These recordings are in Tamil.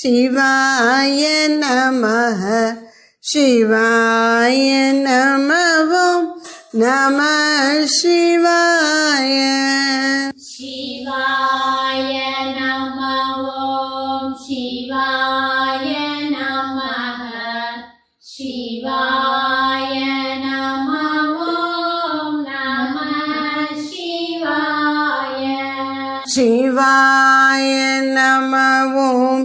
शिवाय नमः शिवाय नम ॐ नमः शिवाय शिवाय नमः ॐ शिवाय नमः शिवाय नमः ॐ नमः शिवाय शिवाय नम ॐ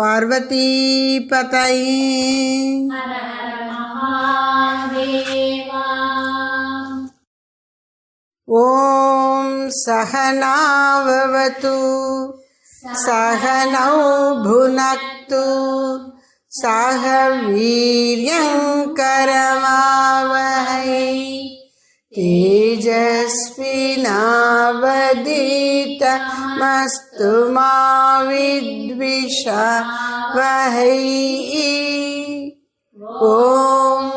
पार्वतीपतये हर हर महादेवा ॐ सहनाववतु सहनौ भुनक्तु सह वीर्यङ्करमावहै तेजस्विनावदीतमस्तु मा विद्विषावहै ॐ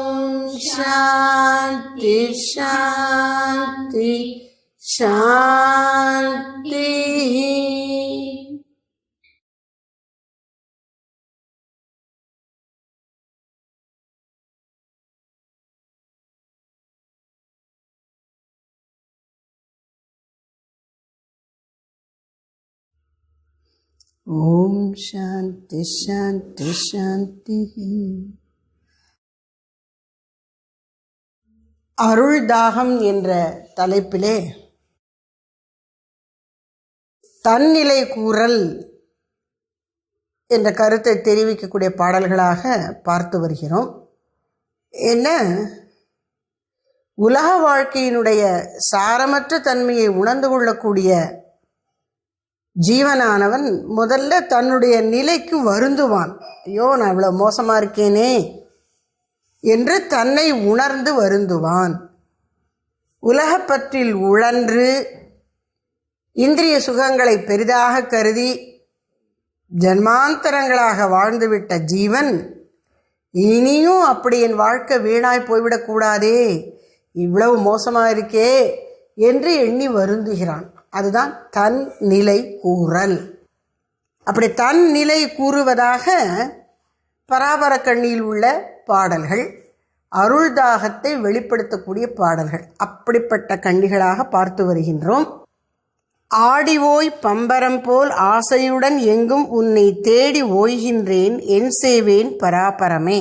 शान्ति शान्ति शान्तिः ஓம் சாந்தி சாந்தி சாந்தி. அருள் தாகம் என்ற தலைப்பிலே தன்னிலை கூறல் என்ற கருத்தை தெரிவிக்கக்கூடிய பாடல்களாக பார்த்து வருகிறோம். என்ன? உலக வாழ்க்கையினுடைய சாரமற்ற தன்மையை உணர்ந்து கொள்ளக்கூடிய ஜீவனானவன் முதல்ல தன்னுடைய நிலைக்கு வருந்துவான். ஐயோ நான் இவ்வளோ மோசமாக இருக்கேனே என்று தன்னை உணர்ந்து வருந்துவான். உலகப்பற்றில் உழன்று இந்திரிய சுகங்களை பெரிதாக கருதி ஜன்மாந்தரங்களாக வாழ்ந்துவிட்ட ஜீவன் இனியும் அப்படி என் வாழ்க்கை வீணாய் போய்விடக்கூடாதே இவ்வளவு மோசமாக இருக்கே என்று எண்ணி வருந்துகிறான். அதுதான் தன் நிலை கூறல். அப்படி தன் நிலை கூறுவதாக பராபரக்கண்ணியில் உள்ள பாடல்கள் அருள் தாகத்தை வெளிப்படுத்தக்கூடிய பாடல்கள் அப்படிப்பட்ட கண்ணிகளாக பார்த்து வருகின்றோம். ஆடி ஓய் பம்பரம் போல் ஆசையுடன் எங்கும் உன்னை தேடி ஓய்கின்றேன் என் சேவேன் பராபரமே.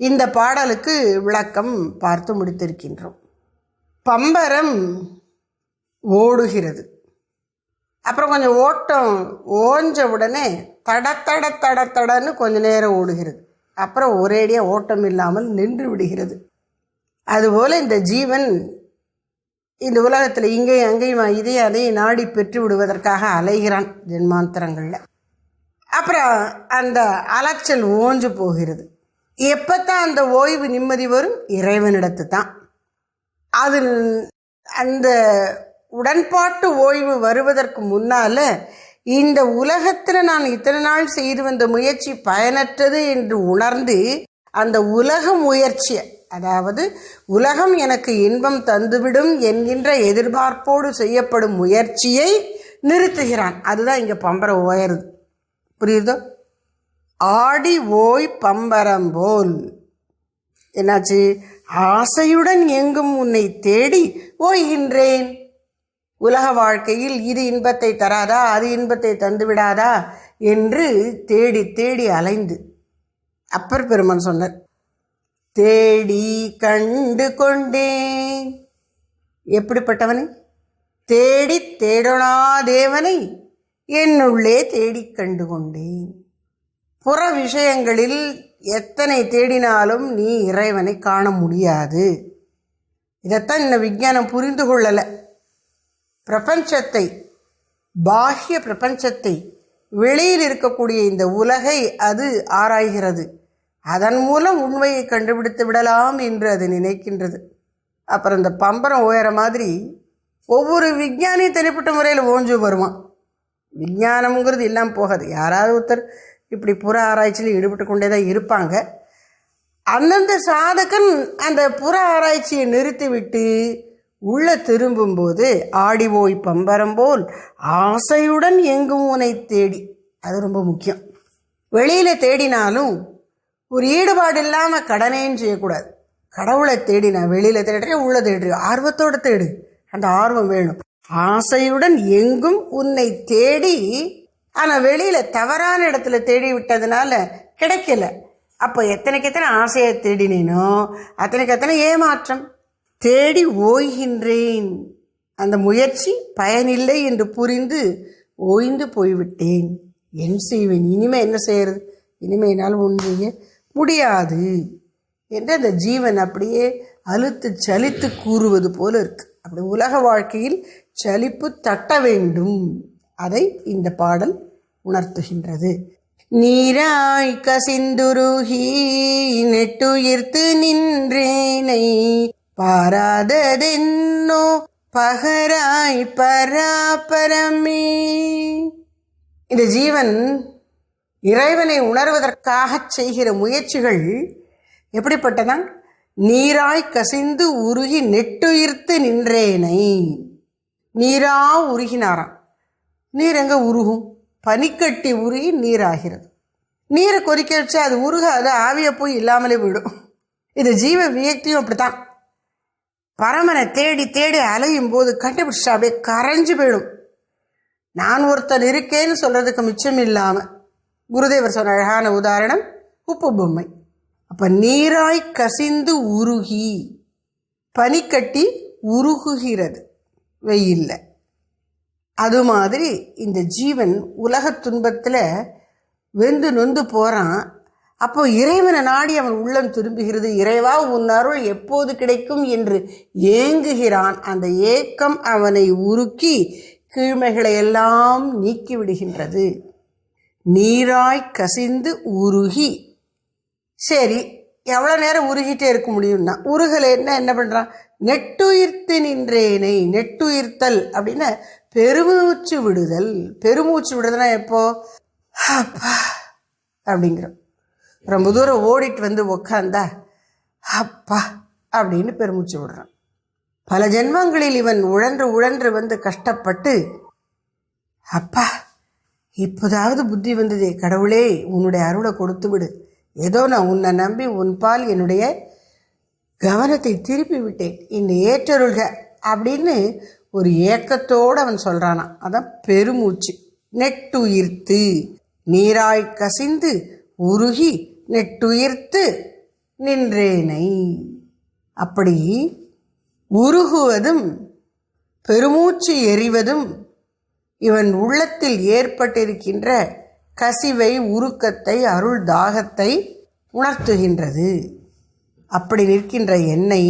இந்த பாடலுக்கு விளக்கம் பார்த்து முடித்திருக்கின்றோம். பம்பரம் ஓடுகிறது. அப்புறம் கொஞ்சம் ஓட்டம் ஓஞ்ச உடனே தட தட தட தடன்னு கொஞ்ச நேரம் ஓடுகிறது. அப்புறம் ஒரேடியாக ஓட்டம் இல்லாமல் நின்று விடுகிறது. அதுபோல் இந்த ஜீவன் இந்த உலகத்தில் இங்கேயும் அங்கேயும் இதையும் அதையும் நாடி பெற்று விடுவதற்காக அலைகிறான் ஜென்மாந்திரங்களில். அப்புறம் அந்த அலைச்சல் ஓஞ்சு போகிறது. எப்போ தான் அந்த ஓய்வு நிம்மதி வரும் இறைவனிடத்து தான் அதில் அந்த உடன்பாட்டு ஓய்வு வருவதற்கு முன்னால் இந்த உலகத்தில் நான் இத்தனை நாள் செய்து வந்த முயற்சி பயனற்றது என்று உணர்ந்து அந்த உலக முயற்சியை அதாவது உலகம் எனக்கு இன்பம் தந்துவிடும் என்கின்ற எதிர்பார்ப்போடு செய்யப்படும் முயற்சியை நிறுத்துகிறான். அதுதான் இங்கே பம்பரம் ஓயருது புரியுதோ? ஆடி ஓய் பம்பரம் போல். என்னாச்சு? ஆசையுடன் எங்கும் உன்னை தேடி ஓய்கின்றேன். உலக வாழ்க்கையில் இது இன்பத்தை தராதா அது இன்பத்தை தந்து விடாதா என்று தேடி தேடி அலைந்து அப்பர் பெருமன் சொன்னார். தேடி கண்டு கொண்டேன். எப்படிப்பட்டவனை? தேடி தேடனா தேவனை என்னுள்ளே தேடிக் கண்டு கொண்டேன். புற விஷயங்களில் எத்தனை தேடினாலும் நீ இறைவனை காண முடியாது. இதைத்தான் இந்த விஞ்ஞானம் புரிந்து கொள்ளலை. பிரபஞ்சத்தை பாஹ்ய பிரபஞ்சத்தை வெளியில் இருக்கக்கூடிய இந்த உலகை அது ஆராய்கிறது. அதன் மூலம் உண்மையை கண்டுபிடித்து விடலாம் என்று அது நினைக்கின்றது. அப்புறம் இந்த பம்பரம் உயர மாதிரி ஒவ்வொரு விஞ்ஞானியும் தனிப்பட்ட முறையில் ஓஞ்சு வருவான் விஞ்ஞானம்ங்கிறது இல்லாமல் போகாது. யாராவது ஒருத்தர் இப்படி புற ஆராய்ச்சியில் ஈடுபட்டு கொண்டே தான் இருப்பாங்க. அந்தந்த சாதகன் அந்த புற ஆராய்ச்சியை நிறுத்திவிட்டு உள்ள திரும்பும்போது ஆடி ஓய் பம்பரம் போல் ஆசையுடன் எங்கும் உனை தேடி. அது ரொம்ப முக்கியம். வெளியில் தேடினாலும் ஒரு ஈடுபாடு இல்லாமல் கடனேன்னு செய்யக்கூடாது. கடவுளை தேடி நான் வெளியில் தேடுறேன் உள்ள தேடுறேன் ஆர்வத்தோடு தேடு. அந்த ஆர்வம் வேணும். ஆசையுடன் எங்கும் உன்னை தேடி ஆனால் வெளியில் தவறான இடத்துல தேடி விட்டதுனால கிடைக்கல. அப்போ எத்தனைக்கு எத்தனை ஆசையை தேடினேனோ அத்தனைக்கு அத்தனை ஏமாற்றம். தேடி ஓய்கின்றேன். அந்த முயற்சி பயனில்லை என்று புரிந்து ஓய்ந்து போய்விட்டேன். என் செய்வேன். இனிமே என்ன செய்யறது? இனிமே என்னால் ஒன்றிய முடியாது என்று அந்த ஜீவன் அப்படியே அழுத்து சலித்து கூறுவது போல இருக்கு. அப்படி உலக வாழ்க்கையில் சலிப்பு தட்ட வேண்டும். அதை இந்த பாடல் உணர்த்துகின்றது. நீராய் கசிந்துருகி நெட்டுயிர்த்து நின்றேனை பாராததென்னோ பகராய் பராபரமே. இந்த ஜீவன் இறைவனை உணர்வதற்காக செய்கிற முயற்சிகள் எப்படிப்பட்டதான் நீராய் கசிந்து உருகி நெட்டுயிர்த்து நின்றேனை. நீரா உருகினாராம். நீர் எங்கே உருகும்? பனிக்கட்டி உருகி நீராகிறது. நீரை கொதிக்க வச்சு அது உருகாது ஆவியை போய் இல்லாமலே போயிடும். இது ஜீவ வியக்தியும் அப்படித்தான். பரமனை தேடி தேடி அலையும் போது கண்டுபிடிச்சா அப்படியே கரைஞ்சு போயிடும். நான் ஒருத்தன் இருக்கேன்னு சொல்கிறதுக்கு மிச்சம் இல்லாமல் குருதேவர் சொன்ன அழகான உதாரணம் உப்பு பொம்மை. அப்போ நீராய் கசிந்து உருகி பனிக்கட்டி உருகுகிறது. வெயில்ல. அது மாதிரி இந்த ஜீவன் உலகத் துன்பத்தில் வெந்து நொந்து போகிறான் அப்போ இறைவனை நாடி அவன் உள்ளம் திரும்புகிறது. இறைவா உன் அருள் எப்போது கிடைக்கும் என்று ஏங்குகிறான். அந்த ஏக்கம் அவனை உருக்கி கீழ்மைகளை எல்லாம் நீக்கிவிடுகின்றது நீராய் கசிந்து உருகி. சரி எவ்வளோ நேரம் உருகிட்டே இருக்க முடியும்னா உருகலைன்னா என்ன பண்ணுறான் நெட்டுயிர்த்து நின்றேனை நெட்டுயிர்த்தல் அப்படின்னா பெருமூச்சு விடுதல். பெருமூச்சு விடுதல்னா எப்போ? அப்பா அப்படிங்கிறோம் ரொம்ப தூரம் ஓடிட்டு வந்து உக்காந்தா அப்பா அப்படின்னு பெருமூச்சு விடுறான். பல ஜென்மங்களில் இவன் உழன்று உழன்று வந்து கஷ்டப்பட்டு அப்பா இப்போதாவது புத்தி வந்ததே கடவுளே உன்னுடைய அருளை கொடுத்து விடு. ஏதோ நான் உன்னை நம்பி உன் பால் என்னுடைய கவனத்தை திருப்பி விட்டேன். இந்த ஏற்றருள்க அப்படின்னு ஒரு ஏக்கத்தோடு அவன் சொல்கிறானான் அதான் பெருமூச்சு. நெட்டுயிர்த்து நீராய் கசிந்து உருகி நெட்டுயிர்த்து நின்றேனை. அப்படி உருகுவதும் பெருமூச்சு எறிவதும் இவன் உள்ளத்தில் ஏற்பட்டிருக்கின்ற கசிவை உருக்கத்தை அருள் தாகத்தை உணர்த்துகின்றது. அப்படி நிற்கின்ற என்னை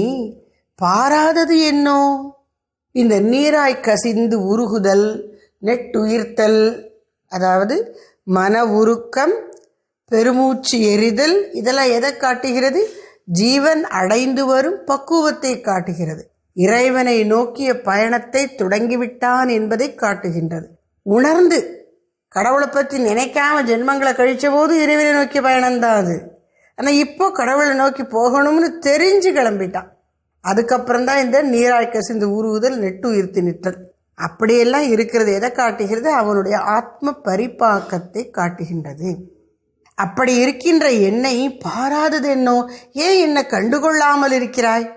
பாராதது என்னோ? இந்த நீராய் கசிந்து உருகுதல் நெட்டுயிர்த்தல் அதாவது மன உருக்கம் பெருமூச்சு எரிதல் இதெல்லாம் எதை காட்டுகிறது? ஜீவன் அடைந்து வரும் பக்குவத்தை காட்டுகிறது. இறைவனை நோக்கிய பயணத்தை தொடங்கிவிட்டான் என்பதை காட்டுகின்றது. உணர்ந்து கடவுளை பற்றி நினைக்காம ஜென்மங்களை கழித்த போது இறைவனை நோக்கிய பயணம்தான் அது. ஆனால் இப்போ கடவுளை நோக்கி போகணும்னு தெரிஞ்சு கிளம்பிட்டான். அதுக்கப்புறம் தான் இந்த நீராய் கசிந்து உருவுதல் நெட்டு உயிர்த்து நிற்றல். அப்படியெல்லாம் இருக்கிறது எதை காட்டுகிறது? அவனுடைய ஆத்ம பரிபாக்கத்தை காட்டுகின்றது. அப்படி இருக்கின்ற என்னை பாராதது என்னோ? ஏன் என்னை கண்டுகொள்ளாமல் இருக்கிறாய்?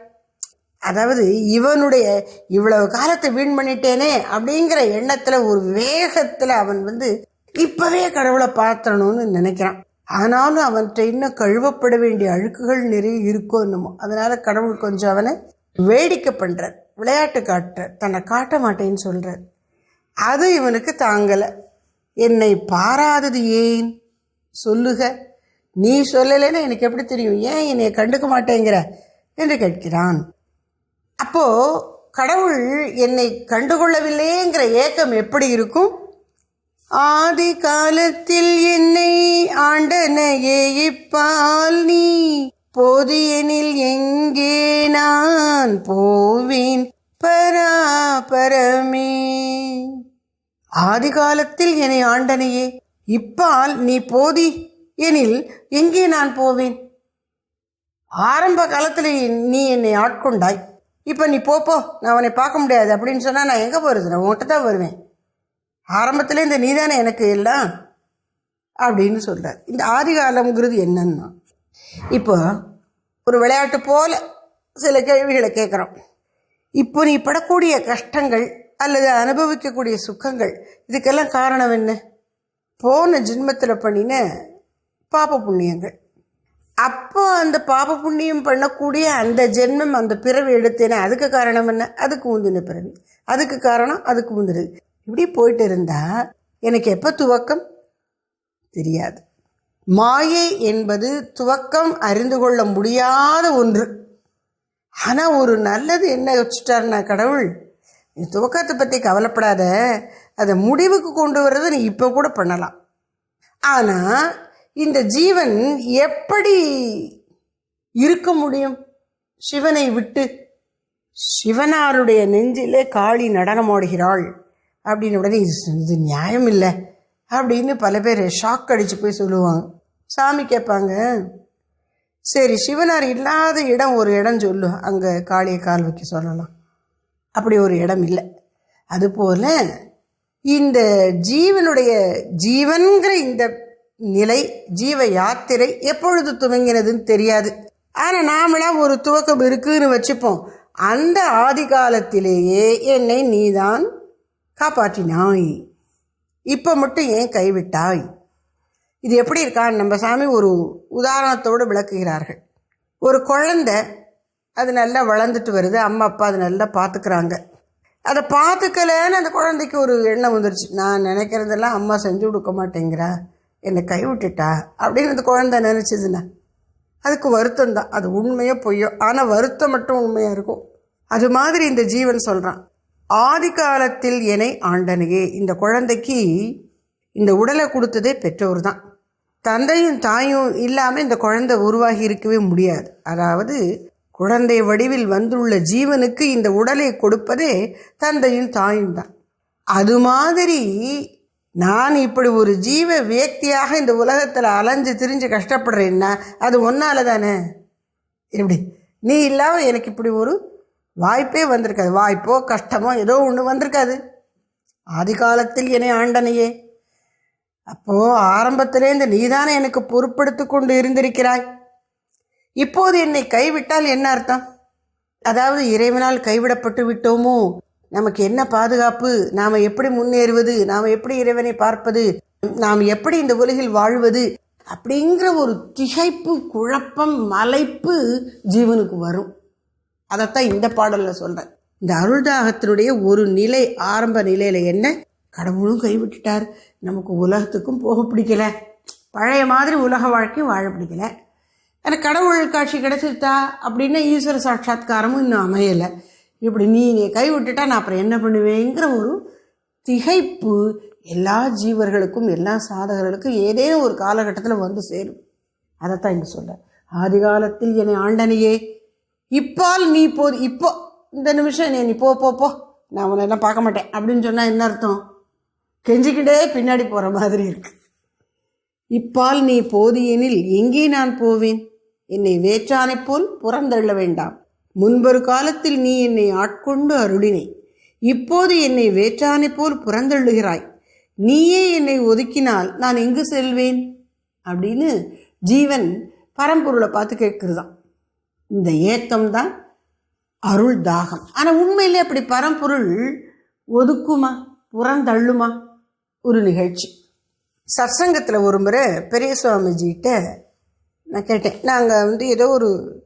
அதாவது இவனுடைய இவ்வளவு காலத்தை வீண் பண்ணிட்டேனே அப்படிங்கிற எண்ணத்தில் ஒரு வேகத்தில் அவன் வந்து இப்பவே கடவுளை பார்த்தணும்னு நினைக்கிறான். ஆனாலும் அவன்கிட்ட இன்னும் கழுவப்பட வேண்டிய அழுக்குகள் நிறைய இருக்கோ என்னமோ? அதனால கடவுள் கொஞ்சம் அவனை வேடிக்கை பண்றார் விளையாட்டு காட்டுறார் தன்னை காட்ட மாட்டேன்னு சொல்றார். அது இவனுக்கு தாங்கலை. என்னை பாராதது ஏன்? சொல்லுக. நீ சொல்லலைன்னா எனக்கு எப்படி தெரியும்? ஏன் என்னை கண்டுக்க மாட்டேங்கிற? என்று கேட்கிறான். அப்போ கடவுள் என்னை கண்டுகொள்ளவில்லைங்கிற ஏக்கம் எப்படி இருக்கும்? ஆதி காலத்தில் என்னை ஆண்டனையே இப்பால் நீ. போதியனில் எங்கே நான் போவேன்? பராபரமே. ஆதி காலத்தில் என்னை ஆண்டனையே இப்பால் நீ போதி. எனில் எங்கே நான் போவேன்? ஆரம்ப காலத்தில் நீ என்னை ஆட்கொண்டாய். இப்போ நீ போப்போ நான் அவனை பார்க்க முடியாது. அப்படின்னு சொன்னால் நான் எங்கே போகிறது நான் உன்கிட்ட தான் வருவேன். ஆரம்பத்தில் இந்த நீதானே எனக்கு எல்லாம்? அப்படின்னு சொல்கிறார் இந்த ஆதிகாலம்ங்கிறது என்னன்னா இப்போ ஒரு விளையாட்டு போல சில கேள்விகளை கேட்குறோம். இப்போ நீ படக்கூடிய கஷ்டங்கள் அல்லது அனுபவிக்கக்கூடிய சுக்கங்கள் இதுக்கெல்லாம் காரணம் என்ன? போன ஜென்மத்தில் பண்ணின பாப புண்ணியங்கள். அப்போ அந்த பாப புண்ணியம் பண்ணக்கூடிய அந்த ஜென்மம் அந்த பிறவி எடுத்தேனே அதுக்கு காரணம் என்ன? அதுக்கு முந்தின பிறவி. அதுக்கு காரணம் அதுக்கு முந்தினது இப்படி போயிட்டு இருந்தா எனக்கு எப்போ துவக்கம்? தெரியாது. மாயை என்பது துவக்கம் அறிந்து கொள்ள முடியாத ஒன்று. ஆனால் ஒரு நல்லது என்ன வச்சுட்டாருன்னா கடவுள் நீ துவக்கத்தை பற்றி கவலைப்படாத. அதை முடிவுக்கு கொண்டு வர்றதை நீ இப்போ கூட பண்ணலாம். ஆனால் இந்த ஜீவன் எப்படி இருக்க முடியும்? சிவனை விட்டு சிவனாருடைய நெஞ்சிலே காளி நடனமாடுகிறாள் அப்படின்னு உடனே இது இது நியாயம் இல்லை அப்படின்னு பல பேர் ஷாக் அடித்து போய் சொல்லுவாங்க. சாமி கேட்பாங்க சரி சிவனார் இல்லாத இடம் ஒரு இடம் சொல்லு. அங்கே காளியை கால் வைக்க சொல்லலாம். அப்படி ஒரு இடம் இல்லை. அதுபோல் இந்த ஜீவனுடைய ஜீவன்கிற இந்த நிலை ஜீவ யாத்திரை எப்பொழுது துவங்கினதுன்னு தெரியாது. ஆனால் நாமெல்லாம் ஒரு துவக்கம் இருக்குன்னு வச்சுப்போம். அந்த ஆதி காலத்திலேயே என்னை நீதான் காப்பாற்றினாய். இப்போ மட்டும் ஏன் கைவிட்டாய்? இது எப்படி இருக்கான் நம்ம சாமி ஒரு உதாரணத்தோடு விளக்குகிறார்கள். ஒரு குழந்தை அது நல்லா வளர்ந்துட்டு வருது அம்மா அப்பா அது நல்லா பார்த்துக்கிறாங்க அதை பார்த்துக்கலன்னு அந்த குழந்தைக்கு ஒரு எண்ணம் வந்துருச்சு. நான் நினைக்கிறதெல்லாம் அம்மா செஞ்சு கொடுக்க மாட்டேங்கிறா. என்னை கைவிட்டுட்டா? அப்படின்னு அந்த குழந்தை நினச்சிதுண்ணா அதுக்கு வருத்தம் தான். அது உண்மையோ பொய்யோ. ஆனால் வருத்தம் மட்டும் உண்மையாக இருக்கும். அது மாதிரி இந்த ஜீவன் சொல்கிறான் ஆதி காலத்தில் என்னை ஆண்டனையே. இந்த குழந்தைக்கு இந்த உடலை கொடுத்ததே பெற்றோர் தான். தந்தையும் தாயும் இல்லாமல் இந்த குழந்தை உருவாகி இருக்கவே முடியாது. அதாவது குழந்தை வடிவில் வந்துள்ள ஜீவனுக்கு இந்த உடலை கொடுப்பதே தந்தையும் தாயும் தான் அது மாதிரி நான் இப்படி ஒரு ஜீவ வியக்தியாக இந்த உலகத்தில் அலைஞ்சு திரிஞ்சு கஷ்டப்படுறேன்னா அது ஒன்றால் தானே? எப்படி? நீ இல்லாமல் எனக்கு இப்படி ஒரு வாய்ப்பே வந்திருக்காது. வாய்ப்போ கஷ்டமோ ஏதோ ஒன்று வந்திருக்காது. ஆதி காலத்தில் என்னை ஆண்டனையே. அப்போது ஆரம்பத்திலேருந்து நீதானே எனக்கு பொறுப்படுத்து கொண்டு இருந்திருக்கிறாய். இப்போது என்னை கைவிட்டால் என்ன அர்த்தம்? அதாவது இறைவனால் கைவிடப்பட்டு விட்டோமோ? நமக்கு என்ன பாதுகாப்பு? நாம் எப்படி முன்னேறுவது? நாம் எப்படி இறைவனை பார்ப்பது? நாம் எப்படி இந்த உலகில் வாழ்வது? அப்படிங்கிற ஒரு திகைப்பு குழப்பம் மலைப்பு ஜீவனுக்கு வரும். அதைத்தான் இந்த பாடலில் சொல்கிறேன் இந்த அருள்தாகத்தினுடைய ஒரு நிலை ஆரம்ப நிலையில் என்ன? கடவுளும் கைவிட்டுட்டார். நமக்கு உலகத்துக்கும் போக பிடிக்கல. பழைய மாதிரி உலக வாழ்க்கையும் வாழ பிடிக்கல. எனக்கு கடவுள் காட்சி கிடைச்சிருத்தா அப்படின்னா ஈஸ்வர சாட்சா்காரமும் இன்னும் அமையலை. இப்படி நீ நீ கைவிட்டுட்டா நான் அப்புறம் என்ன பண்ணுவேங்கிற ஒரு திகைப்பு எல்லா ஜீவர்களுக்கும் எல்லா சாதகர்களுக்கும் ஏதேனும் ஒரு காலகட்டத்தில் வந்து சேரும். அதைத்தான் இங்கே சொல்ல ஆதி காலத்தில் என்னை ஆண்டனையே இப்பால் நீ போது இப்போ இந்த நிமிஷம் நீ நீ போ போ போ நான் உன்னை எல்லாம் பார்க்க மாட்டேன் அப்படின்னு சொன்னால் என்ன அர்த்தம்? கெஞ்சிக்கிட்டே பின்னாடி போகிற மாதிரி இருக்குது இப்பால் நீ போதியெனில் எங்கே நான் போவேன்? என்னை வேற்றானைப் போல் புறந்தள்ள வேண்டாம். முன்பொரு காலத்தில் நீ என்னை ஆட்கொண்டு அருளினை. இப்போது என்னை வேற்றானைப் போல் புறந்தள்ளுகிறாய். நீயே என்னை ஒதுக்கினால் நான் எங்கு செல்வேன்? அப்படின்னு ஜீவன் பரம்பொருளை பார்த்து கேட்குறதான் இந்த ஏக்கம் தான் அருள் தாகம். ஆனால் உண்மையிலே அப்படி பரம்பொருள் ஒதுக்குமா? புறந்தள்ளுமா? ஒரு நிகழ்ச்சி. சத்சங்கத்தில் ஒரு முறை பெரிய சுவாமிஜிகிட்ட நான் கேட்டேன். நாங்கள் வந்து ஏதோ ஒரு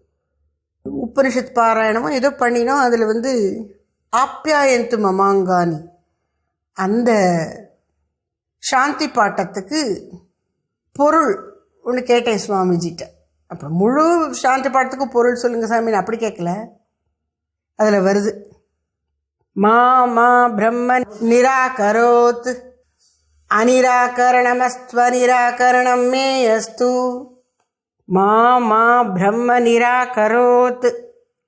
உபனிஷத் பாராயணமோ ஏதோ பண்ணினோம் அதில் வந்து ஆப்யாயந்து மமாங்கானி. அந்த சாந்தி பாட்டத்துக்கு பொருள் ஒன்று கேட்டேன் சுவாமிஜிட்ட. அப்புறம் முழு சாந்தி பாட்டத்துக்கும் பொருள் சொல்லுங்கள் சாமி நான் அப்படி கேட்கல அதில் வருது மா மா பிரம்ம நிராகரோத் அனிராகரணமஸ்துவனிராகரணம் மே அஸ்து மா மா பிரம்ம நிராகரோத்.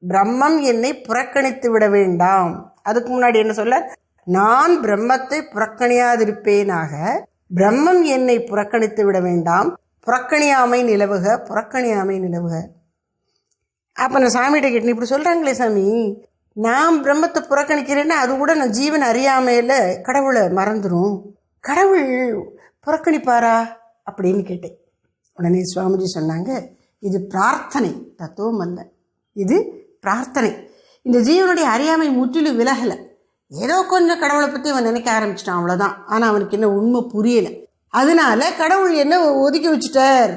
பிரம்மம் என்னை புறக்கணித்து விட வேண்டாம். அதுக்கு முன்னாடி என்ன சொல்ல? நான் பிரம்மத்தை புறக்கணியாதிருப்பேனாக. பிரம்மம் என்னை புறக்கணித்து விட வேண்டாம். புறக்கணியாமை நிலவுக புறக்கணியாமை நிலவுக. அப்போ நான் சாமிகிட்ட கேட்டேன் இப்படி சொல்கிறாங்களே சாமி நான் பிரம்மத்தை புறக்கணிக்கிறேன்னா அது கூட நான் ஜீவன் அறியாமையில் கடவுளை மறந்துடும் கடவுள் புறக்கணிப்பாரா? அப்படின்னு கேட்டேன். உடனே சுவாமிஜி சொன்னாங்க இது பிரார்த்தனை. தத்துவம் அல்ல. இது பிரார்த்தனை. இந்த ஜீவனுடைய அறியாமை முற்றிலும் விலகலை. ஏதோ கொஞ்சம் கடவுளை பற்றி அவன் நினைக்க ஆரம்பிச்சிட்டான் அவ்வளோதான் ஆனால் அவனுக்கு என்ன உண்மை புரியலை. அதனால கடவுள் என்ன ஒதுக்கி வச்சுட்டார்?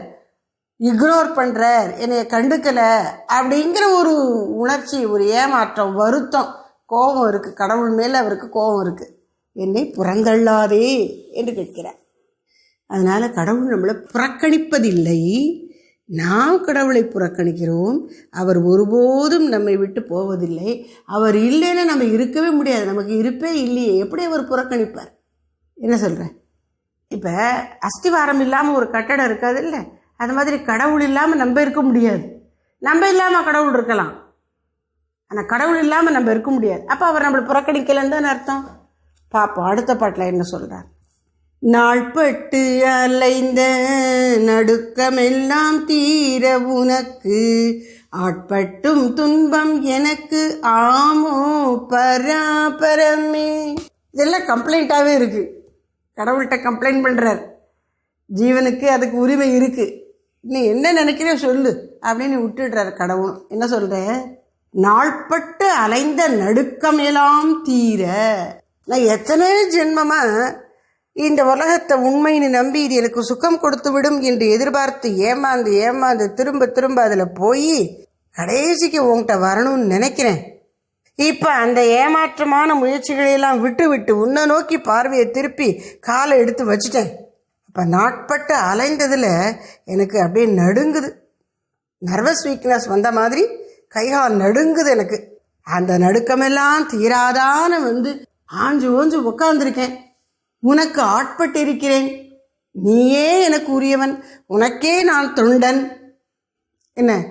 இக்னோர் பண்ணுறார் என்னை கண்டுக்கலை. அப்படிங்கிற ஒரு உணர்ச்சி ஒரு ஏமாற்றம் வருத்தம் கோபம் இருக்குது கடவுள் மேலே அவருக்கு கோபம் இருக்குது என்னை புறந்தள்ளாதே என்று கேட்கிறார். அதனால் கடவுள் நம்மளை புறக்கணிப்பதில்லை. நாம் கடவுளை புறக்கணிக்கிறோம். அவர் ஒருபோதும் நம்மை விட்டு போவதில்லை. அவர் இல்லைன்னா நம்ம இருக்கவே முடியாது. நமக்கு இருப்பே இல்லையே. எப்படி அவர் புறக்கணிப்பார்? என்ன சொல்கிறேன் இப்போ அஸ்திவாரம் இல்லாமல் ஒரு கட்டடம் இருக்காது இல்லை? அது மாதிரி கடவுள் இல்லாமல் நம்ம இருக்க முடியாது. நம்ம இல்லாமல் கடவுள் இருக்கலாம். ஆனால் கடவுள் இல்லாமல் நம்ம இருக்க முடியாது. அப்போ அவர் நம்மளை புறக்கணிக்கலைன்னு தானே அர்த்தம்? பாப்போம். அடுத்த பாட்டில் என்ன சொல்கிறார் நாள்பட்டு அலைந்த நடுக்கமெல்லாம் தீர உனக்கு. ஆட்பட்டும் துன்பம் எனக்கு ஆமோ பராபரமே. இதெல்லாம் கம்ப்ளைண்ட்டாகவே இருக்குது கடவுள்கிட்ட கம்ப்ளைண்ட் பண்ணுறார் ஜீவனுக்கு அதுக்கு உரிமை இருக்குது நீ என்ன நினைக்கிறே சொல்லு அப்படின்னு விட்டுடுறார் கடவுள். என்ன சொல்கிற நாள்பட்டு அலைந்த நடுக்கமெல்லாம் தீர. நான் எத்தனை ஜென்மமாக இந்த உலகத்தை உண்மைன்னு நம்பி இது எனக்கு சுக்கம் கொடுத்து விடும் என்று எதிர்பார்த்து ஏமாந்து ஏமாந்து திரும்ப திரும்ப அதில் போய் கடைசிக்கு உங்கள்கிட்ட வரணும்னு நினைக்கிறேன். இப்போ அந்த ஏமாற்றமான முயற்சிகளையெல்லாம் விட்டு விட்டு உன்னை நோக்கி பார்வையை திருப்பி காலை எடுத்து வச்சுட்டேன். அப்போ நாட்பட்டு அலைந்ததில் எனக்கு அப்படியே நடுங்குது. நர்வஸ் வீக்னஸ் வந்த மாதிரி கைகால் நடுங்குது எனக்கு. அந்த நடுக்கமெல்லாம் தீராதான வந்து ஆஞ்சு ஓஞ்சு உட்காந்துருக்கேன் உனக்கு ஆட்பட்டிருக்கிறேன். நீயே எனக்கு உரியவன். உனக்கே நான் தொண்டன். என்ன?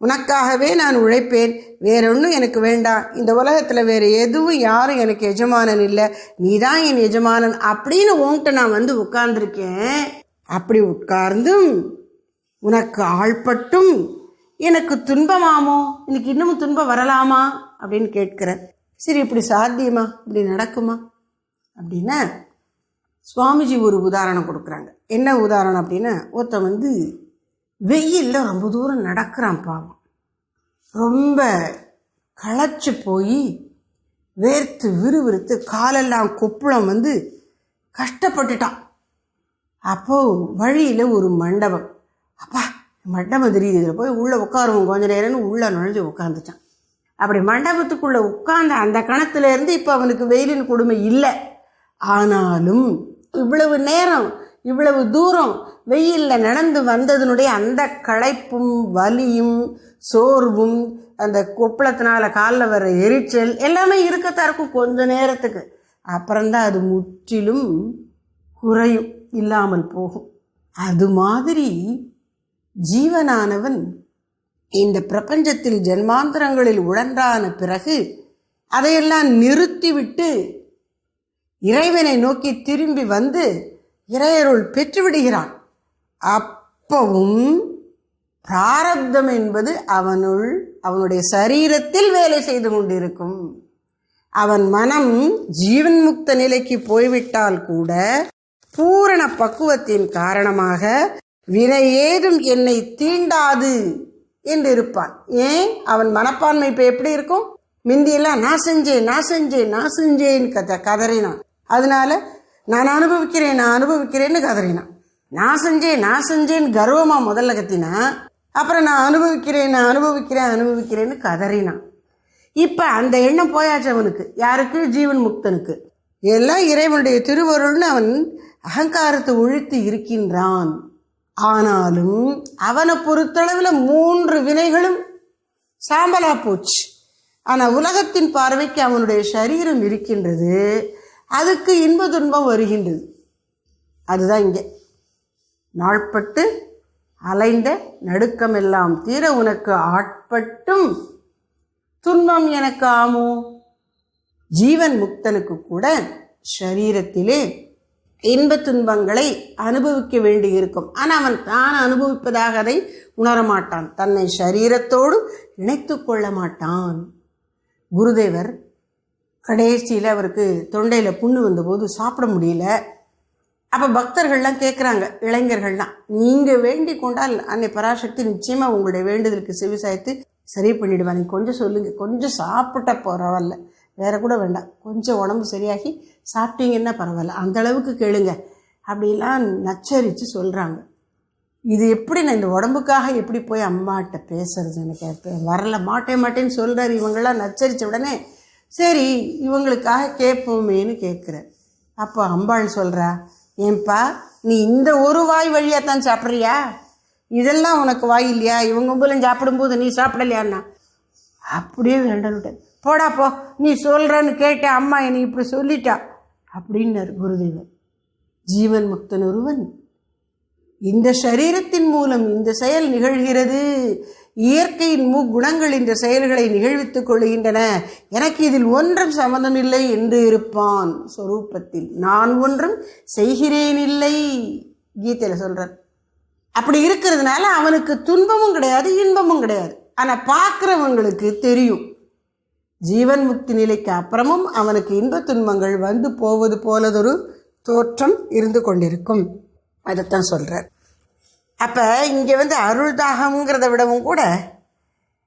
உனக்காகவே நான் உழைப்பேன். வேறொன்றும் எனக்கு வேண்டாம். இந்த உலகத்தில் வேறு எதுவும் யாரும் எனக்கு எஜமானன் இல்லை. நீ தான் என் எஜமானன் அப்படின்னு உன்கிட்ட நான் வந்து உட்கார்ந்துருக்கேன். அப்படி உட்கார்ந்தும் உனக்கு ஆள்பட்டும். எனக்கு துன்பமாமோ? எனக்கு இன்னமும் துன்பம் வரலாமா? அப்படின்னு கேட்கிறேன் சரி இப்படி சாத்தியமா? இப்படி நடக்குமா? அப்படின்னா சுவாமிஜி ஒரு உதாரணம் கொடுக்குறாங்க. என்ன உதாரணம் அப்படின்னா ஒருத்தன் வந்து வெயிலில் ரொம்ப தூரம் நடக்கிறான் பாவம். ரொம்ப களைச்சி போய் வேர்த்து விறுவிறுத்து காலெல்லாம் கொப்புளம் வந்து கஷ்டப்பட்டுட்டான். அப்போது வழியில் ஒரு மண்டபம். அப்பா மண்டபம் தெரியுது இதில் போய் உள்ளே உட்காருவோம் கொஞ்ச நேரம்னு உள்ளே நுழைஞ்சு உட்காந்துட்டான் அப்படி மண்டபத்துக்குள்ளே உட்கார்ந்த அந்த கணத்துலேருந்து இப்போ அவனுக்கு வெயிலின் கொடுமை இல்லை. ஆனாலும் இவ்வளவு நேரம் இவ்வளவு தூரம் வெயிலில் நடந்து வந்ததனுடைய அந்த களைப்பும் வலியும் சோர்வும் அந்த கொப்பளத்தினால காலில் வர எரிச்சல் எல்லாமே இருக்கத்தான் இருக்கும் கொஞ்ச நேரத்துக்கு. அப்புறம்தான் அது முற்றிலும் குறையும் இல்லாமல் போகும். அது மாதிரி ஜீவனானவன் இந்த பிரபஞ்சத்தில் ஜென்மாந்திரங்களில் உழன்றான பிறகு அதையெல்லாம் நிறுத்திவிட்டு இறைவனை நோக்கி திரும்பி வந்து இறையருள் பெற்றுவிடுகிறான். அப்பவும் பிராரப்தம் என்பது அவனுள் அவனுடைய சரீரத்தில் வேலை செய்து கொண்டிருக்கும். அவன் மனம் ஜீவன் முக்த நிலைக்கு போய்விட்டால் கூட பூரண பக்குவத்தின் காரணமாக வினை ஏதும் என்னை தீண்டாது என்று இருப்பான். ஏன்? அவன் மனப்பான்மை இப்போ எப்படி இருக்கும்? மிந்தியெல்லாம் நான் செஞ்சேன் நான் செஞ்சேன் நான் செஞ்சேன்னு கத கதறினான். அதனால நான் அனுபவிக்கிறேன் நான் அனுபவிக்கிறேன்னு கதறினான் நான் செஞ்சேன் நான் செஞ்சேன்னு கர்வமாக முதல்ல கத்தினா அப்புறம் நான் அனுபவிக்கிறேன் நான் அனுபவிக்கிறேன் அனுபவிக்கிறேன்னு கதறினான் இப்போ அந்த எண்ணம் போயாச்சு அவனுக்கு. யாருக்கு? ஜீவன் முக்தனுக்கு. எல்லாம் இறைவனுடைய திருவருள்னு அவன் அகங்காரத்தை ஒழித்து இருக்கின்றான். ஆனாலும் அவனை பொறுத்தளவில் மூன்று வினைகளும் சாம்பலா போச்சு. ஆனால் உலகத்தின் பார்வைக்கு அவனுடைய சரீரம் இருக்கின்றது. அதுக்கு இன்ப துன்பம் வருகின்றது. அதுதான் இங்கே. நாள்பட்டு அலைந்த நடுக்கமெல்லாம் தீர உனக்கு ஆட்பட்டும் துன்பம் எனக்கு ஆமோ? ஜீவன் முக்தனுக்கு கூட சரீரத்திலே இன்ப துன்பங்களை அனுபவிக்க வேண்டியிருக்கும். ஆனால் அவன் தான் அனுபவிப்பதாக அதை உணரமாட்டான். தன்னை சரீரத்தோடு இணைத்து கொள்ள மாட்டான். குருதேவர் கடைசியில் அவருக்கு தொண்டையில் புண்ணு வந்தபோது சாப்பிட முடியல. அப்போ பக்தர்கள்லாம் கேட்குறாங்க இளைஞர்கள்லாம் நீங்கள் வேண்டி கொண்டால் அன்னை பராசக்தி நிச்சயமாக உங்களுடைய வேண்டுதலுக்கு செவிசாய்த்து சரி பண்ணிவிடுவாங்க நீங்கள் கொஞ்சம் சொல்லுங்கள் கொஞ்சம் சாப்பிட்ட பரவாயில்ல. வேற கூட வேண்டாம். கொஞ்சம் உடம்பு சரியாகி சாப்பிட்டீங்கன்னா பரவாயில்ல. அந்த அளவுக்கு கேளுங்க. அப்படிலாம் நச்சரித்து சொல்கிறாங்க இது எப்படி நான் இந்த உடம்புக்காக எப்படி போய் அம்மாட்ட பேசுறது எனக்கு வரல மாட்டே மாட்டேன்னு சொல்கிறார் இவங்கெல்லாம் நச்சரித்த உடனே சரி இவங்களுக்காக கேட்போமேன்னு கேட்குற அப்போ அம்பாள் சொல்கிறா ஏன்பா நீ இந்த ஒரு வாய் வழியாக தான் சாப்பிட்றியா? இதெல்லாம் உனக்கு வாய் இல்லையா? இவங்க கும்பலும் சாப்பிடும்போது நீ சாப்பிடலையான்னா அப்படியே வேண்டனுட்டேன் போடா போ. நீ சொல்கிறன்னு கேட்டேன் அம்மா என்னை இப்படி சொல்லிட்டா. அப்படின்னார் குருதேவர். ஜீவன் முக்தன் ஒருவன். இந்த சரீரத்தின் மூலம் இந்த செயல் நிகழ்கிறது. இயற்கையின் முக்குணங்கள் இந்த செயல்களை நிகழ்வித்துக் கொள்கின்றன எனக்கு இதில் ஒன்றும் சம்மந்தமில்லை என்று இருப்பான். சொரூபத்தில் நான் ஒன்றும் செய்கிறேன் இல்லை. கீதையில் சொல்கிறார் அப்படி இருக்கிறதுனால அவனுக்கு துன்பமும் கிடையாது இன்பமும் கிடையாது. ஆனால் பார்க்குறவங்களுக்கு தெரியும். ஜீவன் முக்தி நிலைக்கு அப்புறமும் அவனுக்கு இன்ப துன்பங்கள் வந்து போவது போலதொரு தோற்றம் இருந்து கொண்டிருக்கும். அதைத்தான் சொல்கிறார் அப்போ இங்கே வந்து அருள்தாகங்கிறத விடவும் கூட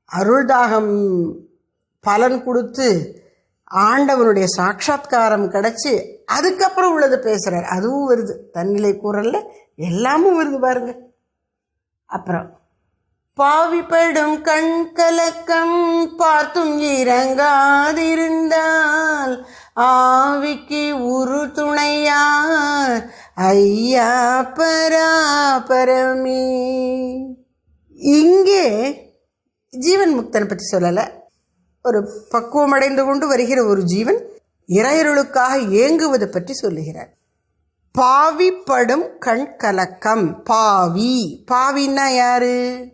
அருள்தாகம் பலன் கொடுத்து ஆண்டவனுடைய சாட்சாத்காரம் கிடச்சி அதுக்கப்புறம் உள்ளது பேசுகிறார் அதுவும் வருது. தன்னிலை கூறலில் எல்லாமும் வருது பாருங்க. அப்புறம் பாவிப்படும் கண் கலக்கம் பார்த்தும் இறங்காதிருந்தால் ஆவிக்கு உரு துணையார் ஐயா பராபரமே. இங்கே ஜீவன் முக்தனை பற்றி சொல்லலை. ஒரு பக்குவமடைந்து கொண்டு வருகிற ஒரு ஜீவன் இறையருளுக்காக ஏங்குவது பற்றி சொல்லுகிறார். பாவிப்படும் கண் கலக்கம் பாவி. பாவின்னா யாரு?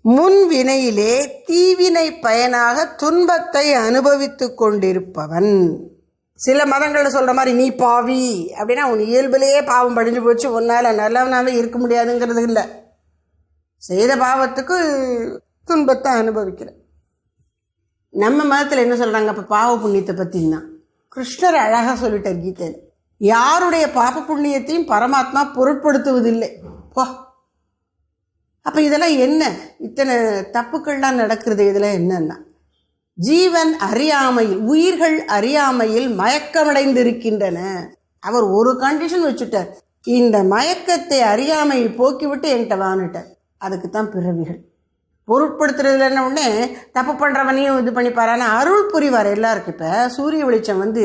முன் வினையிலே தீவினை பயனாக துன்பத்தை அனுபவித்துக் கொண்டிருப்பவன். சில மதங்களில் சொல்கிற மாதிரி நீ பாவி அப்படின்னா உன் இயல்பிலேயே பாவம் படிஞ்சு போச்சு. உன்னால் நல்லவனாவே இருக்க முடியாதுங்கிறது இல்லை. செய்த பாவத்துக்கு துன்பத்தை அனுபவிக்கிற. நம்ம மதத்தில் என்ன சொல்கிறாங்க அப்போ பாவ புண்ணியத்தை பற்றின்னா கிருஷ்ணர் அழகாக சொல்லிட்டார் கீதையில். யாருடைய பாப புண்ணியத்தையும் பரமாத்மா பொருட்படுத்துவதில்லை. போ அப்போ இதெல்லாம் என்ன? இத்தனை தப்புக்கள்லாம் நடக்கிறது இதெல்லாம் என்னன்னா ஜீவன் அறியாமையில் உயிர்கள் அறியாமையில் மயக்கமடைந்திருக்கின்றன. அவர் ஒரு கண்டிஷன் வச்சுட்டார். இந்த மயக்கத்தை அறியாமையை போக்கிவிட்டு என்கிட்ட வான்னுட்டார். அதுக்கு தான் பிறவிகள். பொருட்படுத்துறதுல என்ன உடனே தப்பு பண்ணுறவனையும் இது பண்ணிப்பாரான அருள் புரிவார் எல்லாருக்கும். இப்போ சூரிய வெளிச்சம் வந்து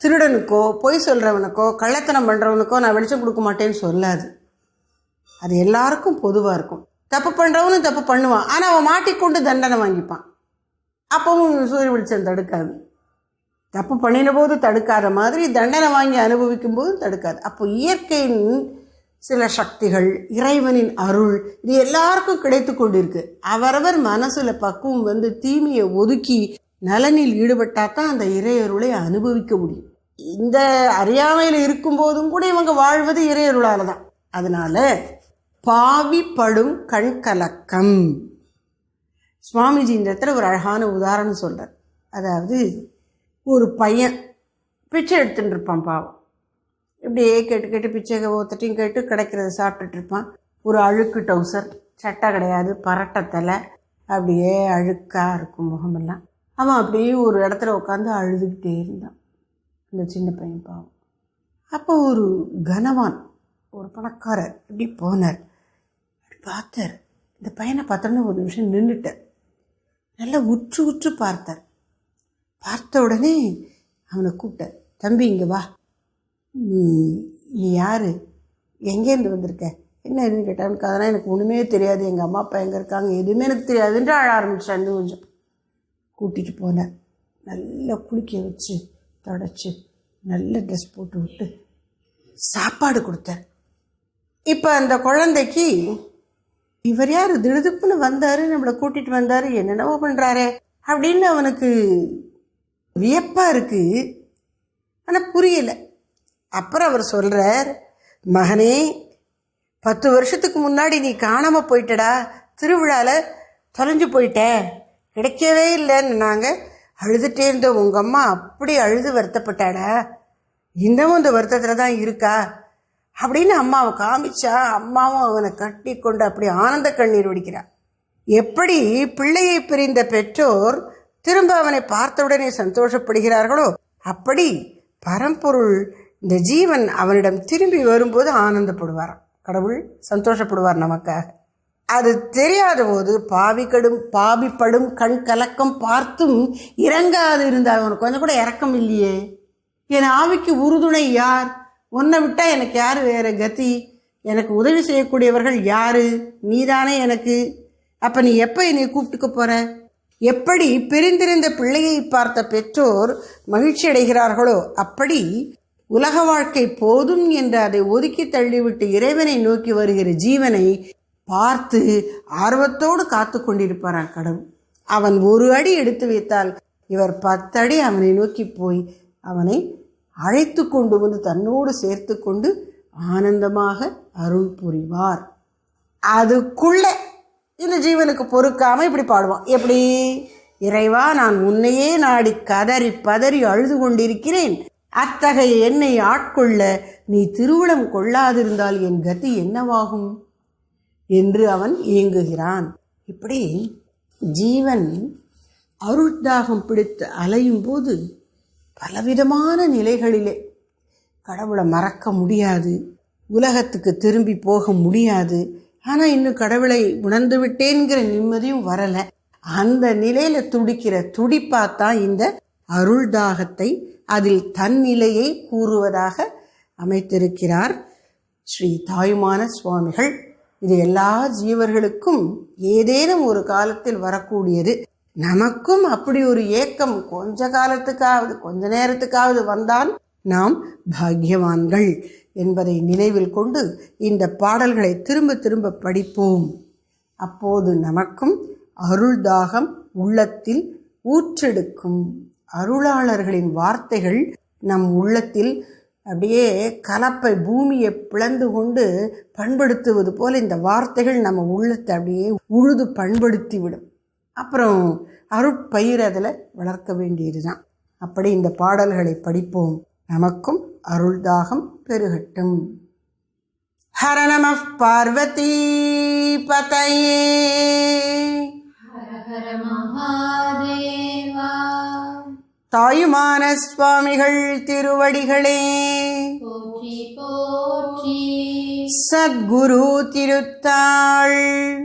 திருடனுக்கோ பொய் சொல்கிறவனுக்கோ கள்ளத்தனம் பண்ணுறவனுக்கோ நான் வெளிச்சம் கொடுக்க மாட்டேன்னு சொல்லாது. அது எல்லாருக்கும் பொதுவாக இருக்கும். தப்பு பண்ணுறவனும் தப்பு பண்ணுவான். ஆனால் அவன் மாட்டிக்கொண்டு தண்டனை வாங்கிப்பான். அப்பவும் சூரிய வெளிச்சம் தடுக்காது. தப்பு பண்ணின போது தடுக்காத மாதிரி தண்டனை வாங்கி அனுபவிக்கும் போதும் தடுக்காது. அப்போ இயற்கையின் சில சக்திகள் இறைவனின் அருள் இது எல்லாருக்கும் கிடைத்து கொண்டிருக்கு. அவரவர் மனசில் பக்குவம் வந்து தீமையை ஒதுக்கி நலனில் ஈடுபட்டா தான் அந்த இறையருளை அனுபவிக்க முடியும். இந்த அறியாமையில் இருக்கும்போதும் கூட இவங்க வாழ்வது இறையருளால் தான் அதனால் பாவிப்படும் கண் கலக்கம் சுவாமிஜி இந்த இடத்துல ஒரு அழகான உதாரணம் சொல்கிறார் அதாவது ஒரு பையன் பிச்சை எடுத்துகிட்டு இருப்பான் பாவம். இப்படியே கேட்டு கேட்டு பிச்சை ஒருத்தட்டையும் கேட்டு கிடைக்கிறத சாப்பிட்டுட்டு இருப்பான். ஒரு அழுக்கு டவுசர் சட்டை கிடையாது பரட்டை தலை அப்படியே அழுக்காக இருக்கும் முகமெல்லாம். அவன் அப்படியே ஒரு இடத்துல உட்காந்து அழுதுகிட்டே இருந்தான். இந்த சின்ன பையன் பாவம். அப்போ ஒரு கனவான் ஒரு பணக்காரர் இப்படி போனார். அப்படி பார்த்தார். இந்த பையனை பார்த்தோன்னே ஒரு நிமிஷம் நின்றுட்டார். நல்லா உற்று உற்று பார்த்தார். பார்த்த உடனே அவனை கூப்பிட்டார். தம்பி இங்கே வா. நீ நீ யார்? எங்கேருந்து வந்திருக்க? என்ன எதுன்னு கேட்டான் அதெல்லாம் எனக்கு ஒன்றுமே தெரியாது. எங்கள் அம்மா அப்பா எங்கே இருக்காங்க? எதுவுமே எனக்கு தெரியாதுன்ட்டு அழ ஆரம்பிச்சான் இன்னும் கொஞ்சம் கூட்டிகிட்டு போனேன் நல்லா குளிக்க வச்சு தொடச்சி நல்ல ட்ரெஸ் போட்டு விட்டு சாப்பாடு கொடுத்தேன் இப்போ அந்த குழந்தைக்கு இவர் யார்? திடுதுப்புன்னு வந்தார் நம்மளை கூட்டிகிட்டு வந்தார் என்னென்னவோ பண்ணுறாரே அப்படின்னு அவனுக்கு வியப்பாக இருக்குது ஆனால் புரியலை. அப்புறம் அவர் சொல்கிறார் மகனே பத்து வருஷத்துக்கு முன்னாடி நீ காணாமல் போயிட்டடா. திருவிழாவில் தொலைஞ்சு போயிட்ட. கிடைக்கவே இல்லைன்னு நாங்கள் அழுதுகிட்டே இருந்தோம். உங்கள் அம்மா அப்படி அழுது வருத்தப்பட்டாடா. இன்னமும் இந்த வருத்தத்தில் தான் இருக்கா? அப்படின்னு அம்மாவை காமிச்சா அம்மாவும் அவனை கட்டி கொண்டு அப்படி ஆனந்த கண்ணீர் வடிக்கிறா எப்படி பிள்ளையை பிரிந்த பெற்றோர் திரும்ப அவனை பார்த்தவுடனே சந்தோஷப்படுகிறார்களோ அப்படி பரம்பொருள் இந்த ஜீவன் அவனிடம் திரும்பி வரும்போது ஆனந்தப்படுவாராம். கடவுள் சந்தோஷப்படுவார் நமக்காக. அது தெரியாத போது பாவி கடும் பாவிப்படும் கண் கலக்கம் பார்த்தும் இறங்காது இருந்தால் அவனுக்கு கொஞ்சம் கூட இறக்கம் இல்லையே. என் ஆவிக்கு உறுதுணை யார்? உன்னை விட்டால் எனக்கு யார் வேறு கதி எனக்கு உதவி செய்யக்கூடியவர்கள் யார்? நீதானே எனக்கு. அப்போ நீ எப்போ என்னை கூப்பிட்டுக்க போகிற எப்படி பிரிந்திருந்த பிள்ளையை பார்த்த பெற்றோர் மகிழ்ச்சி அடைகிறார்களோ அப்படி உலக வாழ்க்கை போதும் என்று அதை ஒதுக்கி தள்ளிவிட்டு இறைவனை நோக்கி வருகிற ஜீவனை பார்த்து ஆர்வத்தோடு காத்து கொண்டிருப்பாராம் கடவுள். அவன் ஒரு அடி எடுத்து வைத்தால் இவர் பத்தடி அவனை நோக்கி போய் அவனை அழைத்து கொண்டு வந்து தன்னோடு சேர்த்து கொண்டு ஆனந்தமாக அருள் புரிவார். அதுக்குள்ள இந்த ஜீவனுக்கு பொறுக்காமல் இப்படி பாடுவான். எப்படி? இறைவா நான் உன்னையே நாடி கதறி பதறி அழுது கொண்டிருக்கிறேன். அத்தகைய என்னை ஆட்கொள்ள நீ திருவிழம் கொள்ளாதிருந்தால் என் கதி என்னவாகும்? என்று அவன் இயங்குகிறான் இப்படி ஜீவன் அருட்தாகம் பிடித்து அலையும் போது பலவிதமான நிலைகளிலே கடவுளை மறக்க முடியாது. உலகத்துக்கு திரும்பி போக முடியாது. ஆனால் இன்னும் கடவுளை உணர்ந்து விட்டேங்கிற நிம்மதியும் வரலை. அந்த நிலையில் துடிக்கிற துடிப்பாத்தான் இந்த அருள் தாகத்தை அதில் தன் நிலையை கூறுவதாக அமைத்திருக்கிறார் ஸ்ரீ தாயுமான சுவாமிகள். இது எல்லா ஜீவர்களுக்கும் ஏதேனும் ஒரு காலத்தில் வரக்கூடியது. நமக்கும் அப்படி ஒரு ஏக்கம். கொஞ்ச காலத்துக்காவது கொஞ்ச நேரத்துக்காவது வந்தால் நாம் பாக்கியவான்கள் என்பதை நினைவில் கொண்டு இந்த பாடல்களை திரும்ப திரும்ப படிப்போம். அப்போது நமக்கும் அருள்தாகம் உள்ளத்தில் ஊற்றெடுக்கும். அருளாளர்களின் வார்த்தைகள் நம் உள்ளத்தில் அப்படியே கலப்பை பூமியை பிளந்து கொண்டு பண்படுத்துவது போல இந்த வார்த்தைகள் நம்ம உள்ளத்தை அப்படியே உழுது பண்படுத்திவிடும். அப்புறம் அருட்பயிர் அதில் வளர்க்க வேண்டியது தான் அப்படி இந்த பாடல்களை படிப்போம். நமக்கும் அருள்தாகம் பெருகட்டும். ஹர நம பார்வதி பதையே. தாயுமான சுவாமிகள் திருவடிகளே. சத்குரு திருத்தாள்.